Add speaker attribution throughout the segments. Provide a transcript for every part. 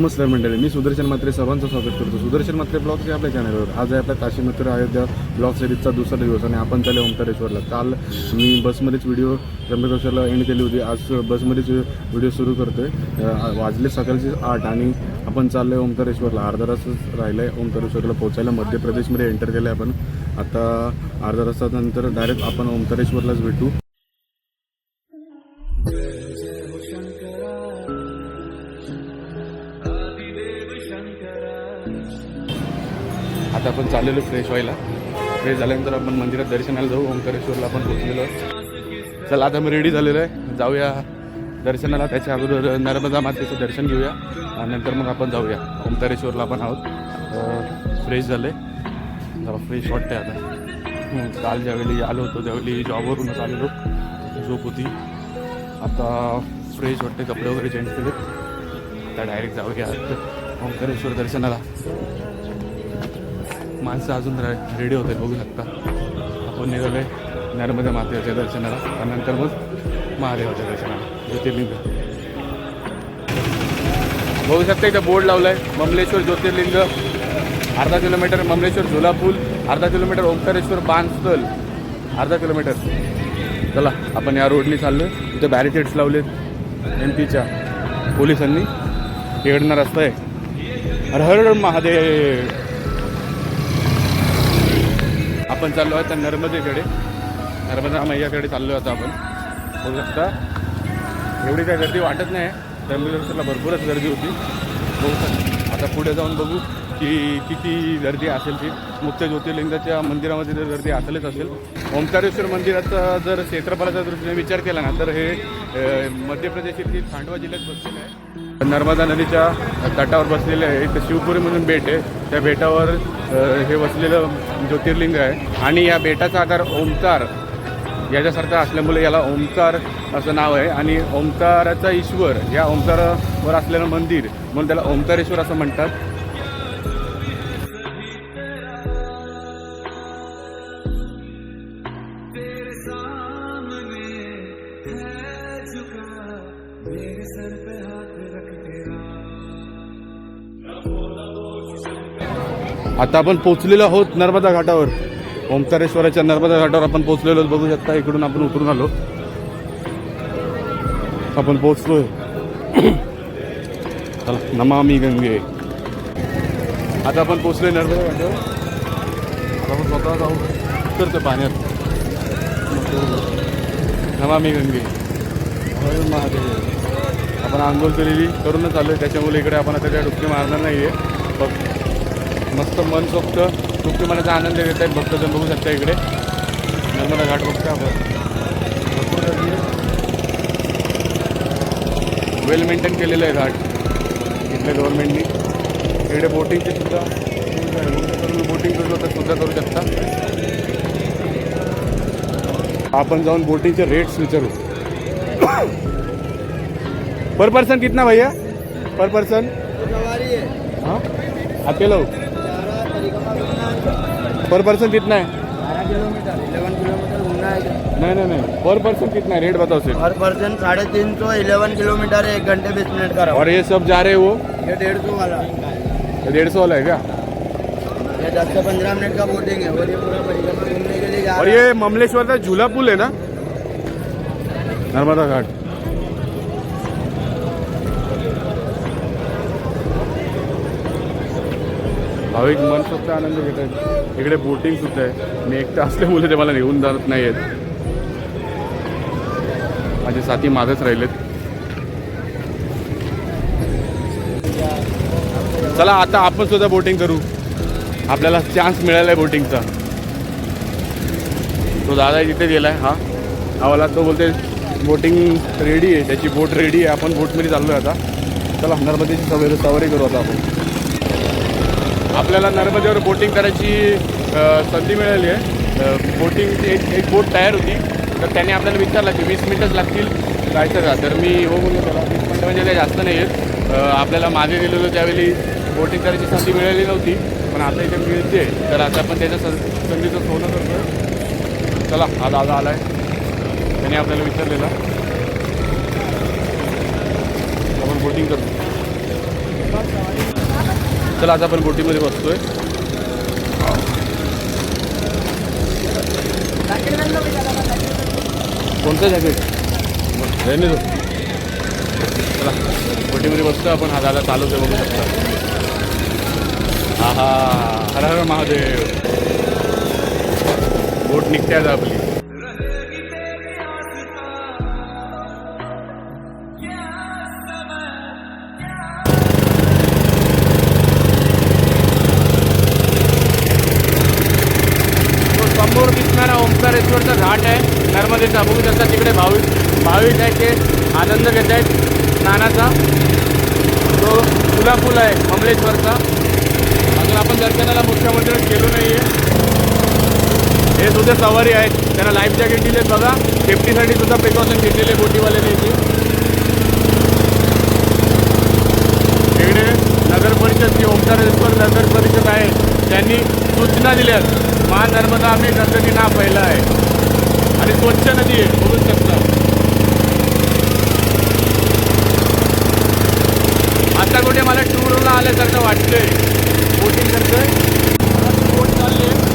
Speaker 1: नमस्कार मंडळी मी सुदर्शन मात्रे सर्वांचं स्वागत करतो. सुदर्शन मात्रे ब्लॉग हे आपल्या चॅनलवर आज आहे आपल्या काशी मित्र अयोध्या ब्लॉग सिरीजचा दुसरा दिवस आणि आपण चालले ओंकारेश्वरला. काल मी बसमध्येच व्हिडिओ त्र्यंबकेश्वरला एंड केली होती. आज बसमध्येच व्हिडिओ सुरू करतोय. आहे वाजले सकाळचे आठ आणि आपण चाललो आहे ओंकारेश्वरला. अर्धा तासच राहिलं आहे ओंकारेश्वरला पोहोचायला. मध्य प्रदेशमध्ये एंटर केलं आहे आपण. आता अर्धा तासानंतर डायरेक्ट आपण ओंकारेश्वरलाच भेटू. आता आपण चाललेलो फ्रेश व्हायला. फ्रेश झाल्यानंतर आपण मंदिरात दर्शनाला जाऊ ओंकारेश्वरला आपण पोहोचलेलो चला आता मी रेडी झालेलो आहे. जाऊया दर्शनाला. त्याच्या अगोदर नर्मदा मातेचं दर्शन घेऊया. आणि नंतर मग आपण जाऊया. ओंकारेश्वरला आपण आहोत. फ्रेश झाले. जरा फ्रेश वाटते आता. काल ज्यावेळी आलो होतो त्यावेळी जॉबवरूनच आलेलो. झोप होती. आता फ्रेश वाटते कपडे वगैरे चेंज केले आता डायरेक्ट जाऊया. ओंकारेश्वर दर्शनाला. माणसं अजून रेडी होते बघू शकता. आपण निघालोय नर्मदा मातेच्या दर्शनाला. त्यानंतर मग महादेवाच्या दर्शनाला. ज्योतिर्लिंग. बघू शकता इथं बोर्ड लावलाय. ममलेश्वर ज्योतिर्लिंग. अर्धा किलोमीटर ममलेश्वर झुला पूल. अर्धा किलोमीटर ओंकारेश्वर बांधस्थल अर्धा किलोमीटर. चला आपण या रोडने चाललो इथे बॅरिकेड्स लावलेत एम पीच्या पोलिसांनी. इकडनं रस्ता आहे. हर हर महादेव. आपण चाललो आहे आता नर्मदेकडे. नर्मदा मैयाकडे चाललो आता आपण. बघू शकता एवढी काय गर्दी वाटत नाही. त्र्यंबकेश्वरला भरपूरच गर्दी होती. बघू शकता. आता पुढे जाऊन बघू की किती गर्दी असेल ती. मुख्य ज्योतिर्लिंगाच्या मंदिरामध्ये जर गर्दी असेलच असेल. ओंकारेश्वर मंदिराचा जर क्षेत्रफळाचा दृष्टीने विचार केला ना तर हे मध्य प्रदेश येथील खांडवा जिल्ह्यात बसलेलं आहे. नर्मदा नदीच्या तटावर बसलेले आहे. इथं शिवपुरी म्हणून बेट आहे. त्या बेटावर हे बसलेलं ज्योतिर्लिंग आहे. आणि या बेटाचा आकार ओंकार याच्यासारखं असल्यामुळे याला ओंकार असं नाव आहे. आणि ओंकाराचा ईश्वर या ओंकारावर असलेलं मंदिर म्हणून त्याला ओंकारेश्वर असं म्हणतात. आता आपण पोचलेलो आहोत नर्मदा घाटावर. ओंकारेश्वराच्या नर्मदा घाटावर आपण पोचलेलो बघू शकता इकडून आपण उतरून आलो. आपण पोचलोय चला नमामी गंगे. आता आपण पोचलोय नर्मदा घाटावर. आता आपण स्वतः जाऊ उतरतो पाण्यात. नमामी गंगे. महादेव आपण आंघोळ केलेली करूनच आलोय. त्याच्यामुळे इकडे आपण आता काय डुबकी मारणार नाही आहे मस्त मन सोक्त डुबकी मारण्याचा आनंद घेत आहेत. भक्तजन बघू शकता इकडे. नर्मदा घाट बघता आपण. वेल मेंटेन केलेलं आहे घाट. इथल्या गव्हर्नमेंटनी इकडे बोटिंगचे सुद्धा तुम्ही बोटिंग करू तर सुद्धा करू शकता. आपण जाऊन बोटिंगचे रेट्स विचारू. पर पर्सन कितना भैया? पर पर्सन
Speaker 2: है
Speaker 1: हाँ? अकेला हो पर पर्सन कितना है
Speaker 2: बारह किलोमीटर इलेवन किलोमीटर घूमना है
Speaker 1: नहीं नहीं नहीं. पर पर्सन कितना है रेट बताओ सिर्फ
Speaker 2: हर पर्सन साढ़े तीन सौ इलेवन किलोमीटर है एक घंटे बीस मिनट का
Speaker 1: और ये सब जा रहे हैं? वो
Speaker 2: ये डेढ़ सौ वाला.
Speaker 1: डेढ़ सौ वाला है क्या?
Speaker 2: ये दस से पंद्रह मिनट का बोटिंग है. और ये पूरा परिक्रमा घूमने के लिए
Speaker 1: और
Speaker 2: है.
Speaker 1: ये ममलेश्वर का झूला पुल है ना? नर्मदा घाट. भाविक मनसोक्त आनंद घेत आहेत इकडे बोटिंग सुद्धा आहे. मी एकटा असल्यामुळे ते मला घेऊन जात नाही आहेत माझे साथी मागच राहिलेत. चला आता आपण सुद्धा बोटिंग करू. आपल्याला चान्स मिळाला आहे बोटिंगचा तो दादा तिथे गेलाय हा. आम्हाला तो बोलते बोटिंग रेडी आहे. त्याची बोट रेडी आहे. आपण बोटमध्ये चाललो आहे आता. चला हंगारमध्ये सवय सवारी करू आता आपण. आपल्याला नर्मदेवर बोटिंग करायची संधी मिळाली आहे. बोटिंगची एक एक बोट तयार होती. तर त्याने आपल्याला विचारला की वीस मिनटंच लागतील. जायचं का? तर मी हो बोललो त्याला वीस मिनटं म्हणजे काही जास्त नाही आहेत आपल्याला मागे गेलो त्यावेळी बोटिंग करायची संधी मिळाली नव्हती. पण आता इथे मिळते. तर आता आपण त्याच्या सं संधीचं सोनं करतो चला हा दादा आहे त्याने आपल्याला विचारलेलं. आपण बोटिंग करतो चला आता आपण बोटीमध्ये बसतोय. कोणतं जॅकेट रेनी चला बोटीमध्ये बसतो आपण. हा दादा आहे बघू शकता. हा हा. हर हर महादेव. बोट निघते आता आपली. आहे नर्मदेचा बघू शकता तिकडे भाविक भाविक आहे ते आनंद घेत आहेत. स्नानाचा तो तुला पूल आहे कमलेश्वरचा. अजून आपण दर्शनाला मुख्य मंदिरात गेलो नाही आहे हे सुद्धा सवारी आहेत. त्यांना लाईफ जॅकेट दिलेत बघा. सेफ्टीसाठी सुद्धा प्रिकॉशन घेतलेले बोटीवाल्याने इथे इकडे नगर परिषद जी ओमकारेश्वर नगर परिषद आहे त्यांनी सूचना दिल्यात. महानर्मदा आम्ही गंदगी ना पहिला आहे. आणि स्वच्छ नदी आहे बघू शकता. आता कुठे मला टूरला आल्यासारखं वाटतंय. बोटिंग करतोय. बोट चालली आहे.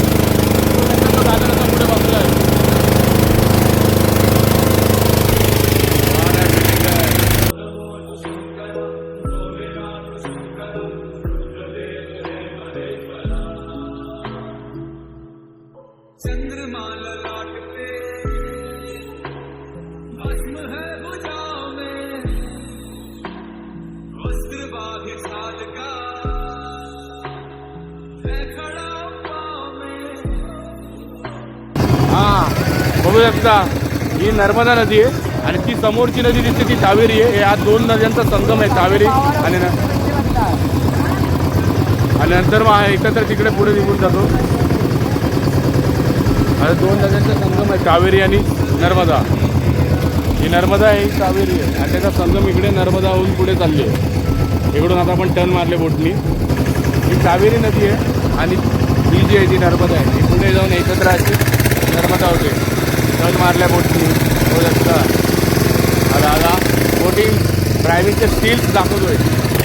Speaker 1: नर्मदा नदी आहे आणि ती समोरची नदी दिसते ती कावेरी आहे. या दोन नद्यांचा संगम आहे कावेरी आणि न- आणि नंतर मग एकत्र तिकडे पुढे निघून जातो. आणि दोन नद्यांचा संगम आहे कावेरी आणि नर्मदा. ही नर्मदा आहे ही कावेरी आहे. आणि त्याचा संगम इकडे नर्मदा होऊन पुढे चालली आहे. इकडून आता आपण टर्न मारले बोटनी. ही कावेरी नदी आहे आणि ही जी आहे ती नर्मदा आहे. ही पुढे जाऊन एकत्र अशी नर्मदा होते. टर्न मारल्या बोटनी हो शकता आता आता बोटिंग ड्रायव्हिंगचे स्किल्स दाखवतोय.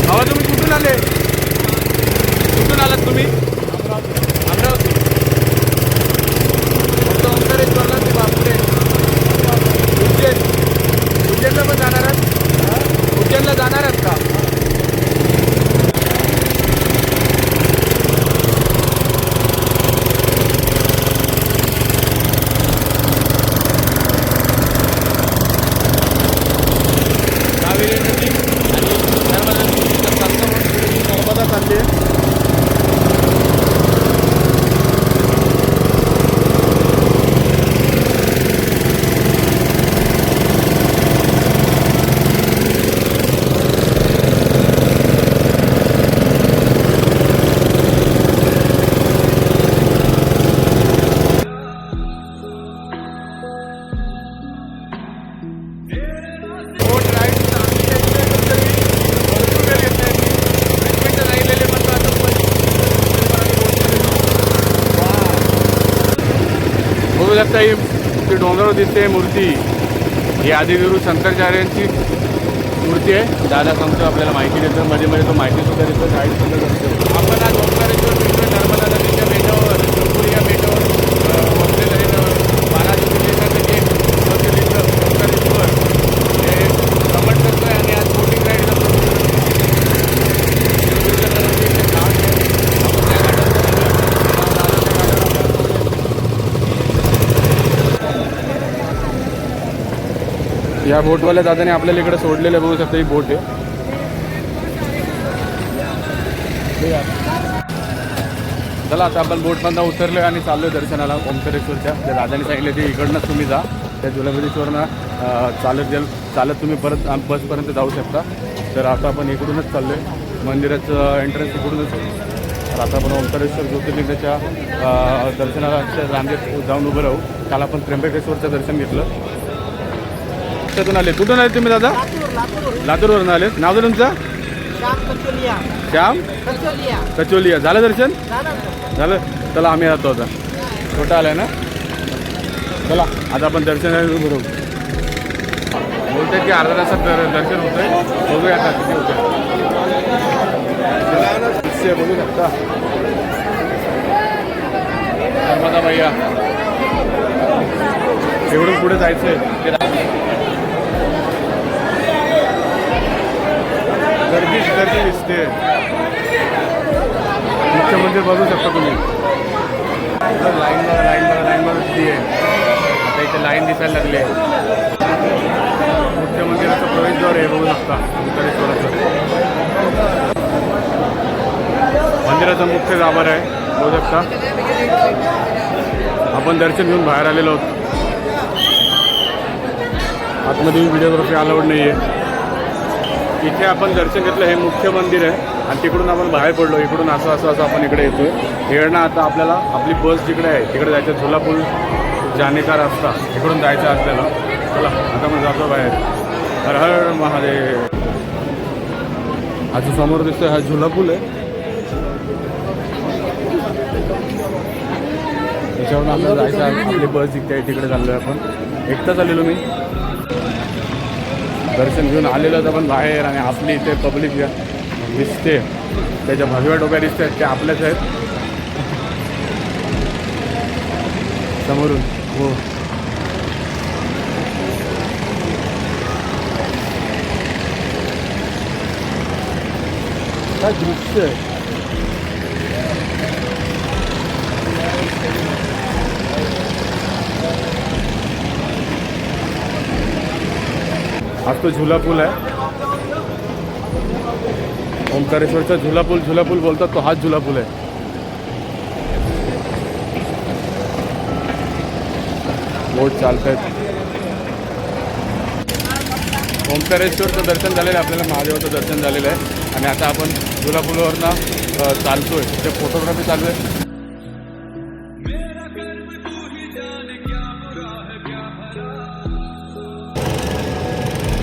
Speaker 1: हवा तुम्ही कुठून आले? कुठून आलात तुम्ही? अमरावती. फक्त ओंकारेश्वरला ते बापरे उज्जैन. उज्जैनला पण जाणार आहात? उज्जैनला जाणार आहात का? आदिगुरु शंकराचार्यांची मूर्ती आहे. दादा सांगतो आपल्याला माहिती देतो. मध्ये मध्ये तो माहिती सुद्धा देतो. गाईड सुद्धा करतो आपण आज ओंकारेश्वर नर्मदा नदीच्या बेटावर जोगपूर या बेटावर अं, वसलेलं आहे बारा ज्योतिर्लिंगापैकी एक ज्योतिर्लिंग ओंकारेश्वर हे भ्रमण करतोय आणि आज बोटिंग राईडला या बोटवाल्या दादाने आपल्याला इकडे सोडलेलं बघू शकता ही बोट आहे. चला आता आपण बोटमधनं उतरलो आणि चाललो दर्शनाला. ओंकारेश्वरच्या त्या दादाने सांगितले ते इकडनंच तुम्ही जा. त्या जुलबरीश्वरनं चालत गेल चालत तुम्ही परत बसपर्यंत जाऊ शकता. तर आता आपण इकडूनच चाललोय. मंदिराचं एंट्रन्स इकडूनच आहे. तर आता आपण ओंकारेश्वर ज्योतिर्लिंगाच्या दर्शनाच्या दर्शनाला रांगेत जाऊन उभं राहू. काल आपण त्र्यंबकेश्वरचं दर्शन घेतलं. कुठून आले. कुठून आले तुम्ही दादा? लातूरवरून आले. नाव काय तुमचं? श्याम कचोलिया. झालं दर्शन? झालं. चला आम्ही राहतो आता. छोटा आलाय ना? चला आता आपण दर्शनाला उभं राहू. बोलतात की अर्धा तासात दर- दर्शन होतंय. बघूया आता किती होतंय. बघू शकता. नर्मदा मैया एवढं पुढे जायचंय. ते दिसते मुख्य मंदिर बघू शकता तुम्ही. लाईन बघा लाईन बघा लाईन बघा किती आहे. आता इथे लाईन दिसायला लागली आहे. मुख्य मंदिराचं प्रवेशद्वार आहे बघू शकता. ओंकारेश्वराचं मंदिराचा मुख्य गाभार आहे बघू शकता. आपण दर्शन घेऊन बाहेर आलेलो आहोत. आतमध्ये व्हिडिओग्राफी अलाउड नाही आहे इथे आपण दर्शन घेतलं हे मुख्य मंदिर आहे. आणि तिकडून आपण बाहेर पडलो इकडून असं असं असं आपण इकडे येतोय. येणं आता आपल्याला आपली बस जिकडे आहे तिकडे जायचं झुलापूल जानेका रस्ता इकडून जायचं आपल्याला. चला आता मग जातो बाहेर. हर हर महादेव. हा जो समोर दिसतोय हा झुलापूल आहे. त्याच्यावरून आपल्याला जायचं आहे. आपली बस जिथे आहे तिकडे चाललो आहे आपण. एकटाच आलेलो मी. दर्शन घेऊन आलेलं तर पण बाहेर आणि आपली इथे पब्लिक दिसते. त्याच्या भगव्या डोक्या दिसते ते त्या आपल्याच आहेत. समोरून. हो. काय दृश्य आहे? आज तो झुला पूल आहे ओंकारेश्वरचा झुला पूल झुला पूल बोलतात तो हाच झुला पूल आहे बोट चालत आहेत ओंकारेश्वरचं दर्शन झालेलं आहे आपल्याला महादेवाचं दर्शन झालेलं आहे. आणि आता आपण झुला पूलवरनं अ, चालतोय. तिथे फोटोग्राफी चालू आहे.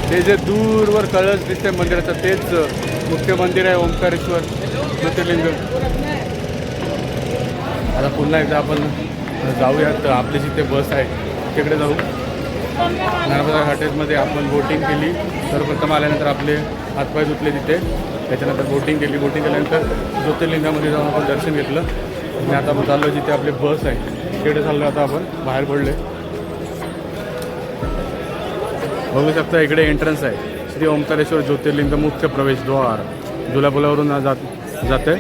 Speaker 3: ते
Speaker 1: जे दूरवर कळस दिसते मंदिराचं तेच मुख्य मंदिर आहे ओंकारेश्वर ज्योतिर्लिंग. आता पुन्हा एकदा आपण जाऊयात. आपली जिथे बस आहे तिकडे जाऊ. नर्मदा घाटेजमध्ये आपण बोटिंग केली. सर्वप्रथम आल्यानंतर आपले हातपाय धुतले तिथे. त्याच्यानंतर बोटिंग केली. बोटिंग केल्यानंतर ज्योतिर्लिंगामध्ये जाऊन आपण दर्शन घेतलं. आणि आता आपण चाललो जिथे आपली बस आहे. तिकडे चाललो आता आपण. बाहेर पडले बघू शकता इकडे एंट्रन्स आहे. श्री ओंकारेश्वर ज्योतिर्लिंग मुख्य प्रवेशद्वार. जुलापुलावरून जात जाते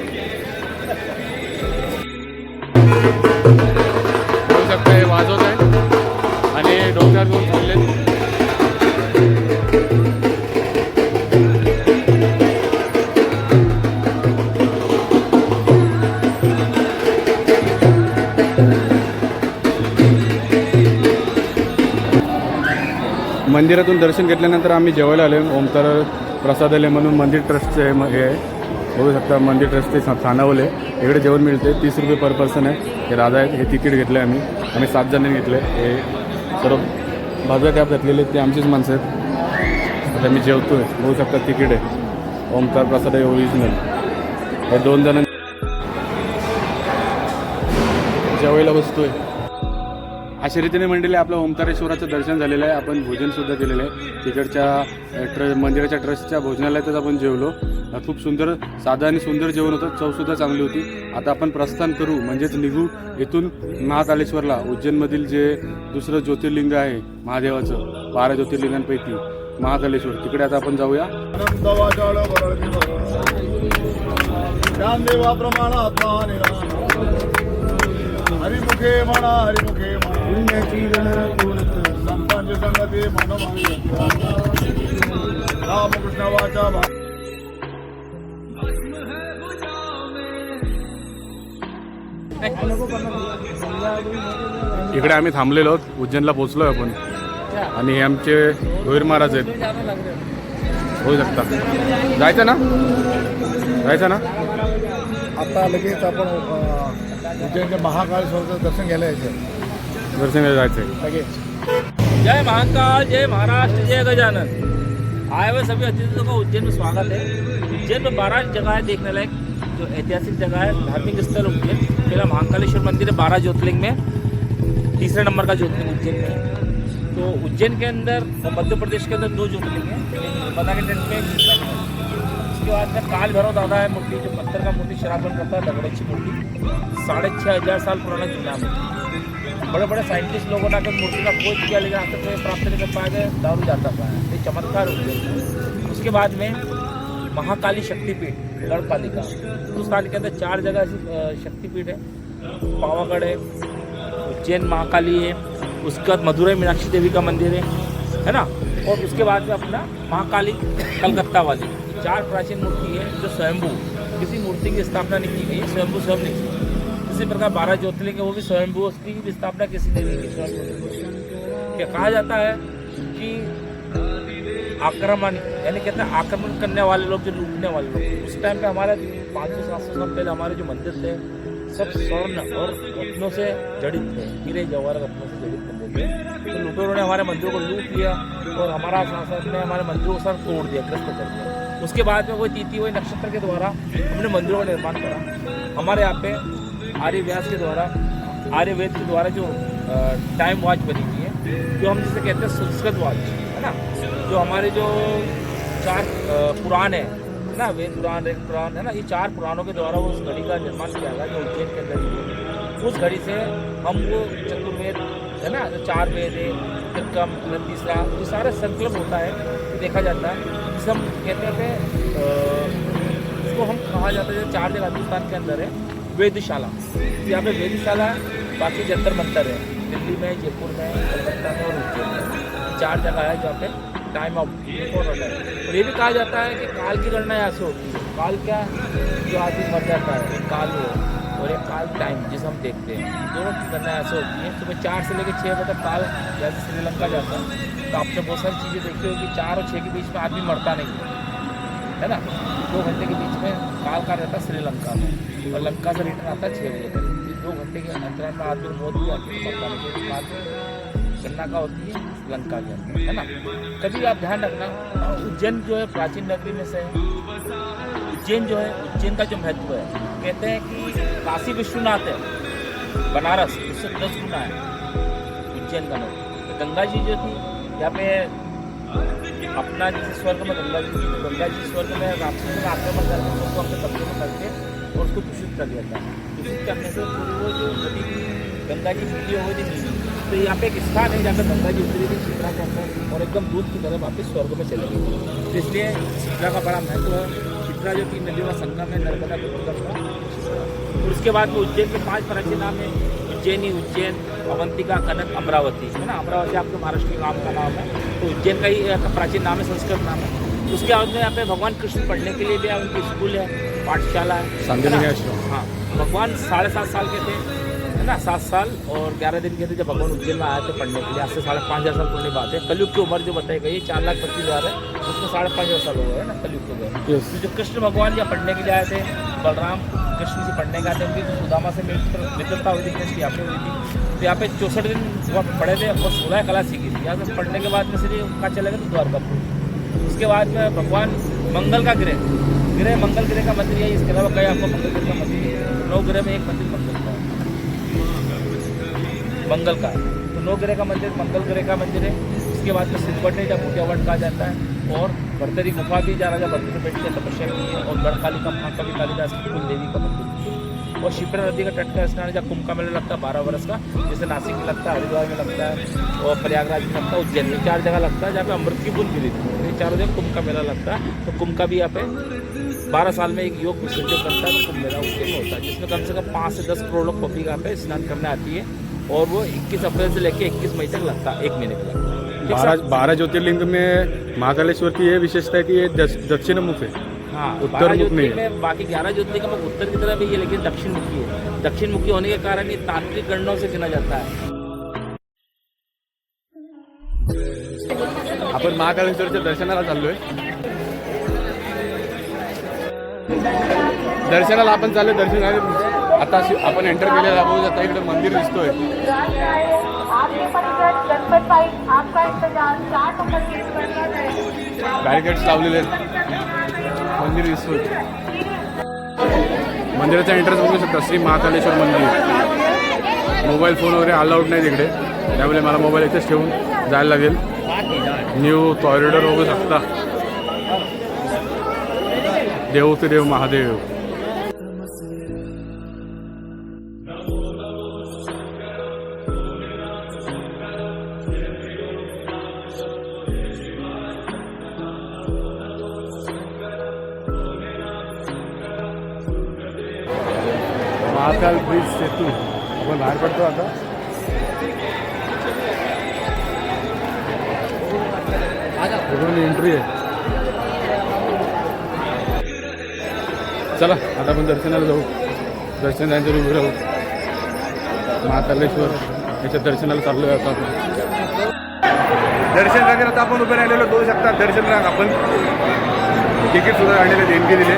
Speaker 1: मंदिरातून दर्शन घेतल्यानंतर आम्ही जेवायला आले. ओमकार प्रसादालय म्हणून मंदिर ट्रस्टचे हे हे आहे. बघू शकता मंदिर ट्रस्टचे सा- इकडे जेवण मिळते तीस रुपये पर पर्सन आहे. हे दादा आहेत. हे तिकीट घेतलं आहे आम्ही. आम्ही सात जणांनी घेतले हे सर्व बाजूला कॅब घातलेले आहेत. ते आमचीच माणसं आहेत. आता मी आहे बघू शकता तिकीट आहे. ओमकार प्रसाद आहे. ओरिजिनल हे दोन जणांनी जेवायला बसतो आहे रीतीने मंडळी आपलं ओंकारेश्वराचं दर्शन झालेलं आहे. आपण भोजनसुद्धा केलेलं आहे. तिकडच्या ट्र मंदिराच्या ट्रस्टच्या भोजनालयातच आपण जेवलो. खूप सुंदर साधं आणि सुंदर जेवण होतं. चवसुद्धा चांगली होती. आता आपण प्रस्थान करू. म्हणजेच निघू इथून महाकालेश्वरला. उज्जैनमधील जे दुसरं ज्योतिर्लिंग आहे महादेवाचं बारा ज्योतिर्लिंगांपैकी महाकालेश्वर. तिकडे आता आपण जाऊया.
Speaker 4: देवा प्रमाण हरिमुखे म्हणा हरिमुखे म्हणा संतांची संगती भा
Speaker 1: इकडे आम्ही थांबलेलो आहोत. उज्जैनला पोहोचलो आपण. आणि हे आमचे भोईर महाराज आहेत. होऊ शकता. जायचं ना? जायचं ना?
Speaker 4: आता लगेच आपण उज्जैनच्या महाकाळेश्वरचं दर्शन घ्यायला यायचं.
Speaker 5: जय महाकाल, जय महाराष्ट्र, जय गजानन। आए हुए सभी अतिथियों का उज्जैन में स्वागत है। उज्जैन में बारह जगह है देखने लायक, जो ऐतिहासिक जगह है, धार्मिक स्थल उज्जैन पहला महाकालेश्वर मंदिर है बारह ज्योतिर्लिंग में। तीसरे नंबर का ज्योतिर्लिंग उज्जैन में है। तो उज्जैन के अंदर और मध्य प्रदेश के अंदर दो ज्योतिर्लिंग है। नर्मदा के तट में। उसके बाद में काल भैरव दादा है मूर्ति, जो पत्थर का मूर्ति, शराब करता है की मूर्ति। साढ़े छः हज़ार साल पुराना चूल्हा मूर्ति। बड़े बड़े साइंटिस्ट लोगों ने आकर मूर्ति का खोज किया, लेकिन आज तक प्राप्त नहीं कर पाया गया दारू जाता पाया ये चमत्कार हो गया। उसके बाद में महाकाली शक्तिपीठ गढ़ गढ़पालिका हिंदुस्तान के अंदर चार जगह ऐसी शक्तिपीठ है। पावागढ़ है, उज्जैन महाकाली है, उसके बाद मदुरई मीनाक्षी देवी का मंदिर है है ना? और उसके बाद में अपना महाकाली कलकत्ता वाली। चार प्राचीन मूर्ति है जो स्वयंभू, किसी मूर्ति की स्थापना नहीं की गई, स्वयंभू स्वयं नहीं इसी प्रकार बारह ज्योतिर्लिंग वो भी स्वयंभू उसकी स्थापना किसी ने नहीं की कहा जाता है कि आक्रमण, यानी कहते हैं आक्रमण करने वाले लोग जो लूटने वाले लोग उस टाइम पे हमारे पाँच सौ सात सौ साल पहले हमारे जो मंदिर थे, सब स्वर्ण और रत्नों से जड़ित थे। हीरे जवाहर रत्नों से जड़ित थे। तो लुटेरों ने हमारे मंदिरों को लूट लिया और हमारा शासन ने हमारे मंदिरों को सर तोड़ दिया, ग्रस्त कर दिया। उसके बाद में वही तीती हुई नक्षत्र के द्वारा हमने मंदिरों का निर्माण करा। हमारे यहाँ पे आर्य व्यास के द्वारा, आर्यवेद के द्वारा जो टाइम वॉच बनी हुई है, जो हम जिसे कहते हैं संस्कृत वॉच है ना? जो हमारे जो चार पुराण है ना? वेद पुराण, ऋग पुराण, है ना? ये चार पुराणों के द्वारा उस घड़ी का निर्माण किया गया, जो उज्जैन के अंदर उस घड़ी से हम वो चतुर्वेद, है ना? जो चार वेद है तीसरा, ये सारा संकल्प होता है, देखा जाता है। जिसे हम कहते हैं इसको हम कहा जाता है चार जगह राजस्थान के अंदर है वेदशाला यहाँ पे वेदशाला है, बाकी जंतर मंतर है। दिल्ली में, जयपुर में, कलकत्ता में और उज्जैन में। चार जगह है जहाँ पे टाइम ऑफ़ बिफोर और और ये भी कहा जाता है कि काल की गणना यहाँ से होती है। काल क्या है? जो आदमी मर जाता है, काल हो और एक काल टाइम जिसे हम देखते हैं। दोनों की गणना ऐसे होती है। सुबह चार से लेकर छः बजे तक काल जैसे श्रीलंका जाता है। तो आपने बहुत सारी चीज़ें देखी होगी चार और छः के बीच में आदमी मरता नहीं है। है ना? दो घंटे के बीच में काल का रहता श्रीलंका में। और लंका से रिटर्न आता छः बजे तक। दो घंटे के अंतराल में आदमी मौत भी आती है मरता नहीं है बाद में गन्ना का होती है, लंका के अंदर है ना? कभी आप ध्यान रखना, उज्जैन जो है प्राचीन नगरी में से उज्जैन जो है, उज्जैन का जो महत्व है, कहते हैं कि काशी विश्वनाथ है, बनारस, उससे दस गुना है, उज्जैन का नाम तो गंगा जी जो थी, यहाँ पे अपना जैसे स्वर्ग में, गंगा जी गंगा जी स्वर्ग में राक्षसों का आक्रमण करके उसको अपने कब्जे में करके और उसको दूषित कर दिया था दूषित करने से पूरी वो जो नदी, गंगा जी नीली हो गई थी तो यहाँ पे एक स्थान है जहाँ पे गंगा जी उतरी थी शिप्रा के अंदर और एकदम दूध की तरह वापस स्वर्ग में चले गई तो इसलिए शिप्रा का बड़ा महत्व है। शिप्रा जो तीन नदियों का संगम है, नर्मदा के का और उसके बाद में उज्जैन के पाँच प्राचीन नाम है। उज्जैनी उज्जैन अवंतिका कनक अमरावती। है ना? अमरावती आपके महाराष्ट्र के नाम का नाम है। तो उज्जैन का ही प्राचीन नाम है संस्कृत नाम है। उसके बाद में यहाँ पे भगवान कृष्ण पढ़ने के लिए भी उनकी स्कूल है पाठशाला है। है भगवान साढ़े सात साल के थे है ना? सात साल और ग्यारह दिन के थे जब भगवान उज्जैन में आए थे पढ़ने के लिए। आज से साढ़े पाँच हज़ार साल पुरानी बात है। कलयुग की उम्र जो बताई गई है चार लाख पच्चीस हज़ार है। उसमें साढ़े पाँच हज़ार साल हो गए है ना? कलयुग के उम्र। तो जो कृष्ण भगवान यहाँ पढ़ने के लिए आए थे बलराम कृष्ण से पढ़ने के आए थे, उनकी सुदामा से मित्र मित्रता हुई थी, कृष्ण की पे हुई थी। तो यहाँ पे चौसठ दिन वक्त पढ़े थे और सोलह कला सीखी थी। यहाँ से पढ़ने के बाद में सीधे कहाँ चले गए तो द्वारकापुर। उसके बाद में भगवान मंगल का ग्रह ग्रह मंगल ग्रह का मंदिर है, इसके अलावा कई आपको मंगल ग्रह का मंदिर है। नौ ग्रह में एक मंदिर मंगल का है। मंगल का तो नौ ग्रह का मंदिर मंगल ग्रह का मंदिर है। उसके बाद में सिद्धवट है जब भूटियावट कहा जाता है। और भरतरी गुफा भी जहाँ राजा भरतरी बैठ के तपस्या की है, और गढ़काली का महाकवि कालिदास की कुल देवी का मंदिर। और शिप्रा नदी का तट का स्नान जहाँ कुंभ का मेला लगता है, बारह वर्ष का, जैसे नासिक में लगता है, हरिद्वार में लगता है, और प्रयागराज में लगता है, उज्जैन में चार जगह लगता है, जहाँ पे अमृत की बूंद मिली थी ये चारों जगह कुंभ का मेला लगता है तो कुंभ का भी यहाँ पे बारह साल में एक योग विसर्जन करता है कुंभ मेला उज्जैन में होता है, जिसमें कम से कम पाँच से दस करोड़ लोग पब्लिक यहाँ पे स्नान करने आती है, और वो इक्कीस अप्रैल से लेकर इक्कीस मई तक लगता है, एक महीने का लगता है
Speaker 1: बारह? बारह ज्योतिर्लिंग में महाकालेश्वर की ये विशेषता है कि ये दक्षिण मुख है।
Speaker 5: हाँ
Speaker 1: उत्तर मुख
Speaker 5: में बाकी ग्यारह ज्योतिर्लिंग मुख उत्तर की तरफ भी है लेकिन दक्षिण मुखी है। दक्षिण मुखी होने के कारण ये तांत्रिक गणनों से गिना जाता है।
Speaker 1: आपण महाकालेश्वरच्या दर्शनाला चाललोय. दर्शनाला आपण चाललोय दर्शन आता आपण एंटर केलेला बघू आता इकडे मंदिर दिसतोय. बॅरिकेड्स लावलेले आहेत. मंदिर दिसतोय. मंदिराचा एंट्रन्स बघू शकता. श्री महाकालेश्वर मंदिर. मोबाईल फोन वगैरे अलाउड नाही तिकडे त्यामुळे मला मोबाईल इथेच ठेवून जायला लागेल. न्यू कॉरिडॉर बघू शकता. देव ते देव महादेव. महाकाल ब्रिज सेतू आपण बाहेर पडतो आता. तिकडून एंट्री आहे. चला आता आपण दर्शनाला जाऊ. दर्शन जायचं उभे राहू. महाकालेश्वर याच्या दर्शनाला चाललोय आता आपण. दर्शन करायला आता आपण उभे राहिलेलो बघू शकता दर्शन रांग आपण तिकीट सुद्धा काढलेले देणगी दिले.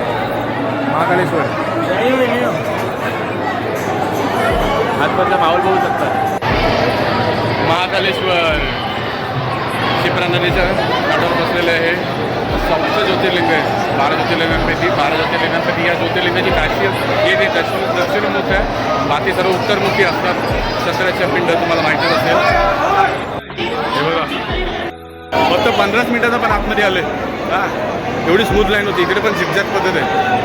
Speaker 1: महाकालेश्वर. आजपर्यंत माहोल बघू शकता. महाकालेश्वर. शिप्रा नदीच्या काठावर बसलेलं आहे. सप्त ज्योतिर्लिंग आहे. बारा ज्योतिर्लिंगांपैकी बारा ज्योतिर्लिंगांपैकी या ज्योतिर्लिंगाची काशी हे ते दक्षिण दक्षिणमुख आहे. बाकी सर्व उत्तरमुखी असतात. शस्त्राच्या पिंड तुम्हाला माहितीच असेल. हे बघा. फक्त पंधराच मिनिटाचा पण आतमध्ये आले. हां. एवढी स्मूथ लाईन होती. इकडे पण झिकझॅक पद्धत आहे.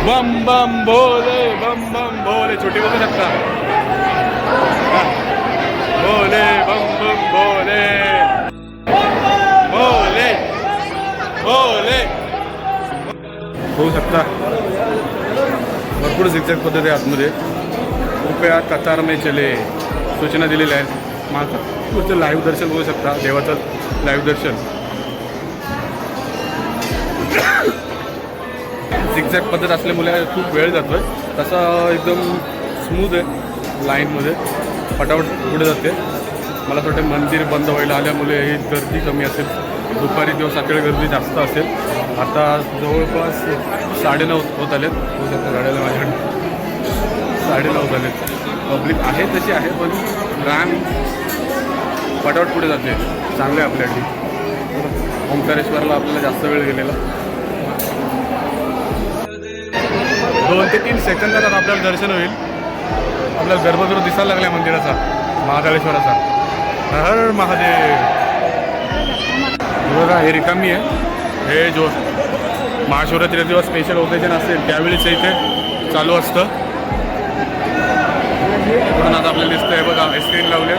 Speaker 1: बम बम भोले बम बम भोले छोटी बघू शकता. हा. भोले बम बम भोले भोले भोले होऊ शकता. भरपूर शिक्षक पद्धती आतमध्ये. कृपया कतार में चले. सूचना दिलेल्या आहेत. माझं पुढचं लाईव्ह दर्शन होऊ शकता. देवाचं लाईव्ह दर्शन. एक्झॅक्ट पद्धत असल्यामुळे खूप वेळ जातो आहे तसा एकदम स्मूथ आहे लाईनमध्ये पटापट पुढे जाते. मला असं वाटतं मंदिर बंद व्हायला आल्यामुळे ही गर्दी कमी असेल. दुपारी दिवस सकाळी गर्दी जास्त असेल आता जवळपास साडेनऊ होत आलेत. होऊ गाड्याला माझ्याकडे साडेनऊ झालेत. पब्लिक आहे तशी आहे पण रॅम पटापट पुढे जाते. चांगलं आहे आपल्यासाठी. ओंकारेश्वरला आपल्याला जास्त वेळ गेलेला. दोन ते तीन सेकंदात आपल्याला दर्शन होईल. आपल्याला गर्भगृह दिसायला लागला मंदिराचा महाकालेश्वराचा. हर महादेव. बघा हे रिकामी आहे. हे जो महाशिवरात्री दिवस स्पेशल ओकेजन असेल त्यावेळीच इथे चालू असतं. म्हणून आता आपल्याला दिसतंय बघा स्क्रीन लावले.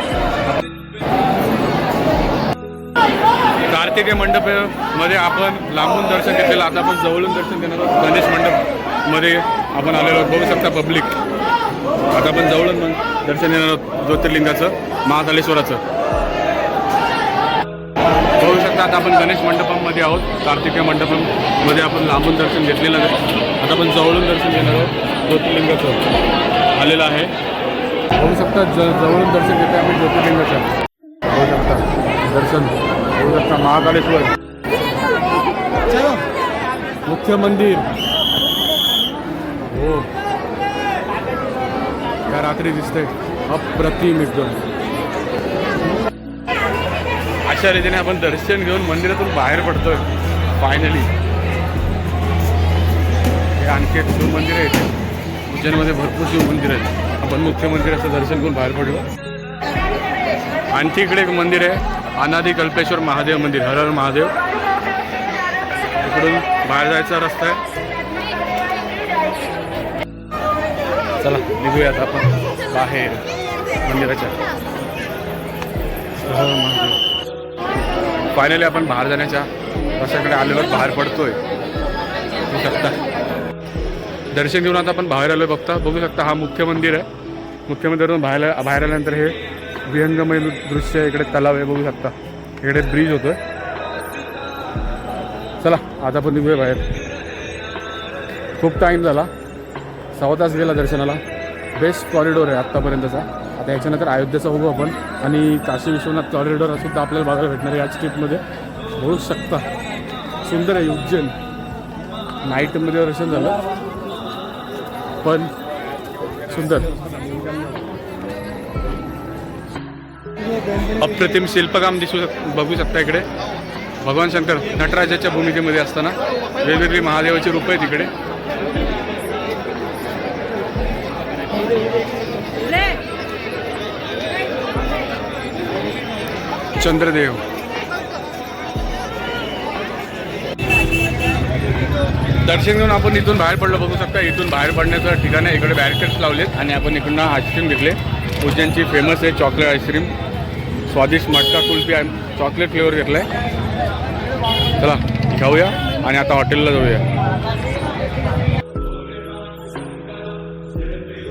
Speaker 1: कार्तिकेय मंडपमध्ये आपण लांबून दर्शन घेतलेलं आता आपण जवळून दर्शन घेणार आहोत. गणेश मंडप. मध्ये आपण आलेलो आहोत. बघू शकता पब्लिक आता आपण जवळून मग दर्शन येणार आहोत ज्योतिर्लिंगाचं महाकालेश्वराचं. बघू शकता आता आपण गणेश मंडपामध्ये आहोत. कार्तिकीय मंडपामध्ये आपण लांबून दर्शन घेतलेलं आहे आता आपण जवळून दर्शन घेणार आहोत. ज्योतिर्लिंगाचं आलेलं आहे. बघू शकता ज जवळून दर्शन घेते आम्ही ज्योतिर्लिंगाचं. बघू शकता दर्शन. बघू शकता महाकालेश्वर. मुख्य मंदिर. हो. या रात्री दिसतंय? अप्रतिम एकदम. अशा रीतीने आपण दर्शन घेऊन मंदिरातून बाहेर पडतोय फायनली हे आणखी एक शिव मंदिर आहे इथे. उज्जैनमध्ये भरपूर शिव मंदिर आहेत. आपण मुख्य मंदिराचं दर्शन करून बाहेर पडू. आणखी इकडे एक मंदिर आहे अनादी कल्पेश्वर महादेव मंदिर हर हर महादेव. इकडून बाहेर जायचा रस्ता आहे. चला निघूयात आपण बाहेर मंदिराच्या. फायनली आपण बाहेर जाण्याच्या रस्त्याकडे आलेलो बाहेर पडतोय. बघू शकता. दर्शन घेऊन आता आपण बाहेर आलोय बघता. बघू शकता हा मुख्य मंदिर आहे. मुख्य मंदिरातून बाहेर बाहेर आल्यानंतर हे विहंगमय दृश्य आहे. इकडे तलाव आहे बघू शकता. इकडे ब्रिज होतोय. चला आता आपण निघूया बाहेर. खूप टाईम झाला. सव्वा तास गेला दर्शनाला. बेस्ट कॉरिडोर आहे आत्तापर्यंतचा. आता याच्यानंतर अयोध्येचा बघू आपण. आणि काशी विश्वनाथ कॉरिडोर सुद्धा आपल्याला बघायला भेटणार आहे याच ट्रिपमध्ये बघू शकता. सुंदर आहे उज्जैन. नाईटमध्ये दर्शन झालं. पण सुंदर. अप्रतिम शिल्पकाम दिसू शक बघू शकता इकडे. भगवान शंकर नटराजाच्या भूमिकेमध्ये असताना वेगवेगळी महादेवाची रूपं आहेत तिकडे चंद्रदेव. दर्शन घेऊन आपण इथून बाहेर पडलो बघू शकता इथून बाहेर पडण्याचं ठिकाण आहे. इकडे बॅरिकेड्स लावलेत आणि आपण इकडनं आईस्क्रीम घेतले. उज्जैनची फेमस आहे चॉकलेट आईस्क्रीम स्वादिष्ट मटका कुल्फी आणि चॉकलेट फ्लेवर घेतला आहे चला खाऊया आणि आता हॉटेलला जाऊया.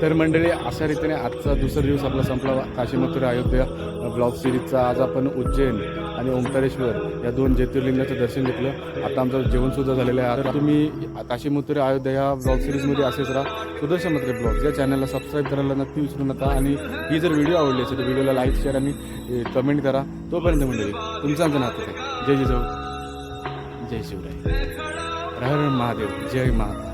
Speaker 1: तर मंडळी अशा रीतीने आजचा दुसरा दिवस आपला संपला. काशी मथुरा अयोध्या ब्लॉग सिरीजचा आज आपण उज्जैन आणि ओंकारेश्वर या दोन ज्योतिर्लिंगाचं दर्शन घेतलं. आता आमचं जेवणसुद्धा झालेलं आहे. आता तुम्ही काशी मथुरा अयोध्या या ब्लॉग सिरीजमध्ये असेच राहा. सुदर्शन मत्रे ब्लॉग. या चॅनलला सबस्क्राईब करायला नक्की विसरू नका. आणि ही जर व्हिडिओ आवडली असेल तर व्हिडिओला लाईक शेअर आणि कमेंट करा. तोपर्यंत मंडळी तुमचं आमचं नातं आहे. जय जिजाऊ. जय शिवराय. हर हर महादेव. जय महादेव